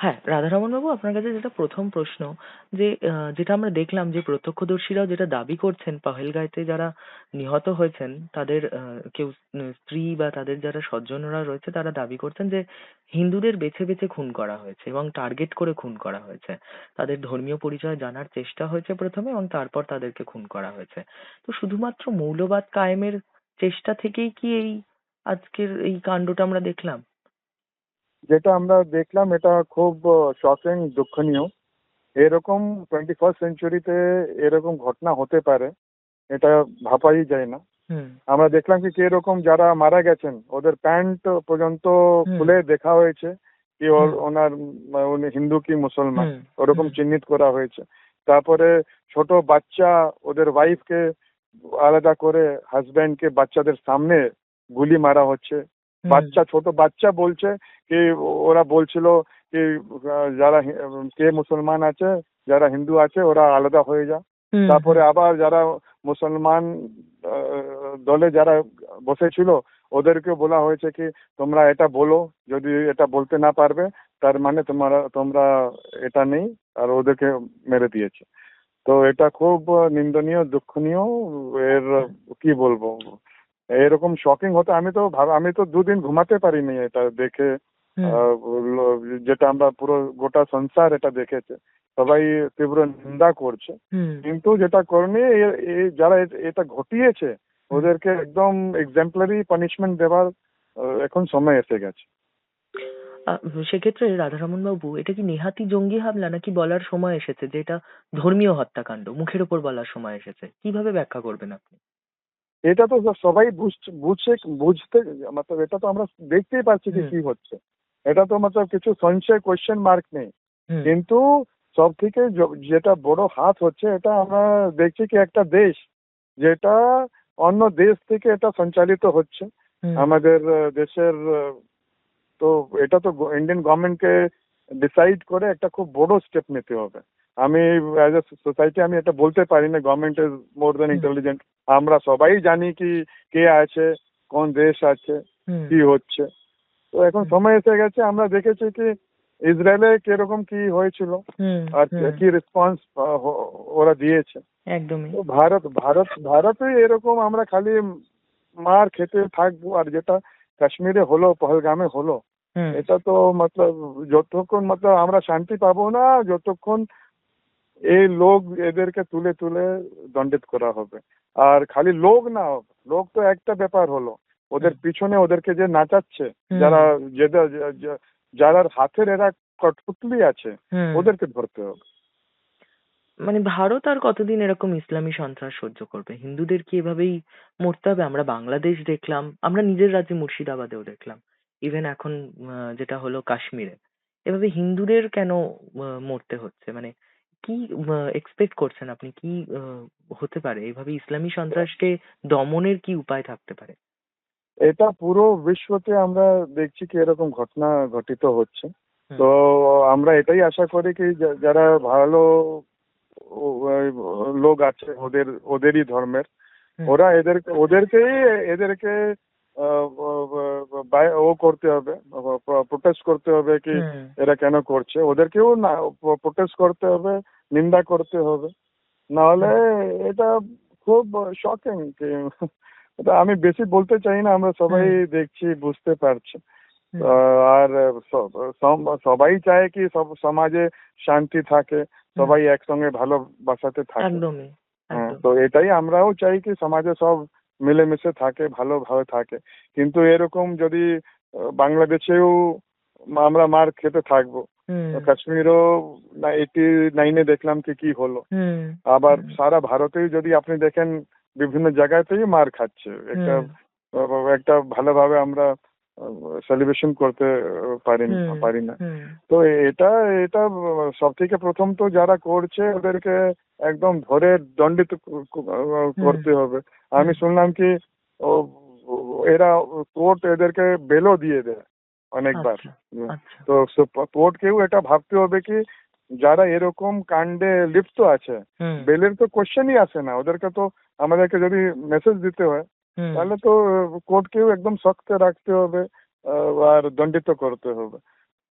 হ্যাঁ রাধারমন বাবু আপনার কাছে যেটা প্রথম প্রশ্ন, যে যেটা আমরা দেখলাম যে, প্রত্যক্ষদর্শীরাও যেটা দাবি করছেন পাহেলগাঁওতে যারা নিহত হয়েছেন, তাদের কেউ স্ত্রী বা তাদের যারা স্বজনরা রয়েছে, তারা দাবি করছেন যে, হিন্দুদের বেছে বেছে খুন করা হয়েছে এবং টার্গেট করে খুন করা হয়েছে। তাদের ধর্মীয় পরিচয় জানার চেষ্টা হয়েছে প্রথমে এবং তারপর তাদেরকে খুন করা হয়েছে। তো শুধুমাত্র মৌলবাদ কায়েমের চেষ্টা থেকেই কি এই আজকের এই কাণ্ডটা আমরা দেখলাম? যেটা আমরা দেখলাম এটা খুব শকিং দুঃখনীয়। এরকম টোয়েন্টি ফার্স্ট সেঞ্চুরিতে এরকম ঘটনা হতে পারে এটা ভাবাই যায় না। আমরা দেখলাম কি কীরকম যারা মারা গেছেন ওদের প্যান্ট পর্যন্ত খুলে দেখা হয়েছে কি ওর ওনার উনি হিন্দু কি মুসলমান ওরকম চিহ্নিত করা হয়েছে। তারপরে ছোট বাচ্চা ওদের ওয়াইফকে আলাদা করে হাজব্যান্ডকে বাচ্চাদের সামনে গুলি মারা হচ্ছে। বাচ্চা ছোট বাচ্চা বলছে কি ওরা বলছিল কি যারা কে মুসলমান আছে যারা হিন্দু আছে ওরা আলাদা হয়ে যা তারপরে আবার যারা মুসলমান দলে যারা বসেছিল ওদেরকে বলা হয়েছে কি তোমরা এটা বলো যদি এটা বলতে না পারবে তার মানে তোমরা তোমরা এটা নেই আর ওদেরকে মেরে দিয়েছে। তো এটা খুব নিন্দনীয় দুঃখনীয় এর কি বলব? এরকম শকিং হতো। আমি তো আমি তো দুদিন ঘুমাতে পারিনি এটা দেখে। যেটা আমরা পুরো গোটা সংসার এটা দেখেছে। সবাই তীব্র নিন্দা করছে। কিন্তু যেটা করেনি যারা এটা ঘটিয়েছে ওদেরকে একদম এক্সাম্পলারি পানিশমেন্ট দেওয়ার এখন সময় এসে গেছে। সেক্ষেত্রে রাধারমন বাবু এটা কি নেহাতি জঙ্গি হামলা নাকি বলার সময় এসেছে? যে এটা ধর্মীয় হত্যাকাণ্ড মুখের ওপর বলার সময় এসেছে। কীভাবে ব্যাখ্যা করবেন আপনি? এটা তো সবাই বুঝছে বুঝতে মতলব এটা তো আমরা দেখতেই পাচ্ছি যে কি হচ্ছে। এটা তো মতলব কিছু সংশয় কোয়েশ্চেন মার্ক নেই। কিন্তু সব থেকে যেটা বড় হাত হচ্ছে এটা আমরা দেখছি কি একটা দেশ যেটা অন্য দেশ থেকে এটা সঞ্চালিত হচ্ছে। আমাদের দেশের তো এটা তো ইন্ডিয়ান গভর্নমেন্টকে ডিসাইড করে একটা খুব বড় স্টেপ নিতে হবে। আমি অ্যাজ এ সোসাইটি আমি এটা বলতে পারি না government is more than intelligent আমরা সবাই জানি কি কে আছে কোন দেশ আছে কি হচ্ছে। তো এখন সময় এসে গেছে আমরা দেখেছি কি ইসরায়েলে কীরকম কি হয়েছিল আর কি রেসপন্স ওরা দিয়েছে। একদমই। ভারত ভারত ভারতে এরকম আমরা খালি মার খেতে থাকব আর যেটা কাশ্মীরে হলো পহলগামে হলো এটা তো মতলব যতক্ষণ মতলব আমরা শান্তি পাবো না যতক্ষণ এই লোক এদেরকে তুলে তুলে দণ্ডিত করা হবে। আর খালি লোক না লোক তো একটা ব্যাপার হলো। ওদের পিছনে ওদেরকে যে নাচাচ্ছে যারা যারা হাতের এরা কঠপুতলি আছে ওদেরকে ধরতে হবে। মানে ভারত আর কতদিন এরকম ইসলামী সন্ত্রাস সহ্য করবে? হিন্দুদের কি এভাবেই মরতে হবে? আমরা বাংলাদেশ দেখলাম আমরা নিজের রাজ্যে মুর্শিদাবাদেও দেখলাম। ইভেন এখন যেটা হলো কাশ্মীরে। এভাবে হিন্দুদের কেন মরতে হচ্ছে? মানে কি এক্সপেক্ট করছেন আপনি? কি হতে পারে? এইভাবে ইসলামী সন্ত্রাসকে দমনের কি উপায় থাকতে পারে? এটা পুরো বিশ্বতে আমরা দেখছি কি এরকম ঘটনা ঘটিত হচ্ছে। তো আমরা এটাই আশা করি কি যারা ভালো লোক আছে ওদের ওদেরই ধর্মের। ওরা এদেরকে ওদেরকেই এদেরকে ও করতে হবে প্রোটেস্ট করতে হবে কি এরা কেন করছে? ওদেরকেও না প্রোটেস্ট করতে হবে নিন্দা করতে হবে। নাহলে এটা খুব শকিং এটা আমি বেশি বলতে চাই না আমরা সবাই দেখছি বুঝতে পারছি। আর সবাই চায় কি সব সমাজে শান্তি থাকে সবাই একসঙ্গে ভালোবাসাতে থাকে। হ্যাঁ, তো এটাই আমরাও চাই কি সমাজে সব মিলেমিশে থাকে ভালোভাবে থাকে। কিন্তু এরকম যদি বাংলাদেশেও আমরা মার খেতে থাকব। কাশ্মীরও এইটি নাইনে দেখলাম কি কি হলো। আবার সারা ভারতেই যদি আপনি দেখেন বিভিন্ন জায়গাতেই মার খাচ্ছে। একটা একটা ভালোভাবে আমরা সেলিব্রেশন করতে পারি না পারি না। তো এটা এটা সব থেকে প্রথম তো যারা করছে ওদেরকে একদম ধরে দণ্ডিত করতে হবে। আমি শুনলাম কি ও- এরা কোর্ট এদেরকে বেলও দিয়ে দেয় অনেকবার। আচ্ছা, আচ্ছা। তো কোর্টকেও এটা ভাবতে হবে কি যারা এরকম কাণ্ডে লিপ্ত আছে বেলের তো কোশ্চেনই আসে না। ওদেরকে তো আমাদেরকে যদি মেসেজ দিতে হয়। তাহলে তো কোর্টকেও একদম শক্ত রাখতে হবে আর দণ্ডিত করতে হবে।